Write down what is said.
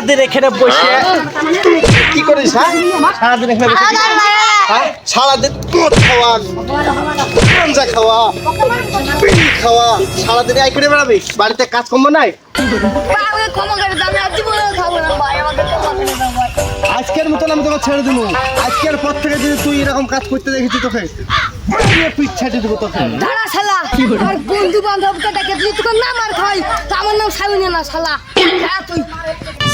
সারাদিন এখানে বসে। কি করিস হ্যাঁ? সারাদিন এখানে বসে? হ্যাঁ? সারাদিন খাওয়া গাঞ্জা খাওয়া বিড়ি খাওয়া সারাদিন এই করে বেড়াবি? বাড়িতে কাজ কম নাই। আজকের মতন আমি তোকে ছেড়ে দেবো। আজকের পর থেকে যদি তুই এরকম কাজ করতে দেখেছি তোকে পিঠ ছাড়ে দেবো তোকে। দাঁড়া শালা আর বন্ধু বান্ধবকে ডেকে দিলি তোকে না মার খাই তা আমার নাম সাবিনা না শালা। হ্যাঁ তুই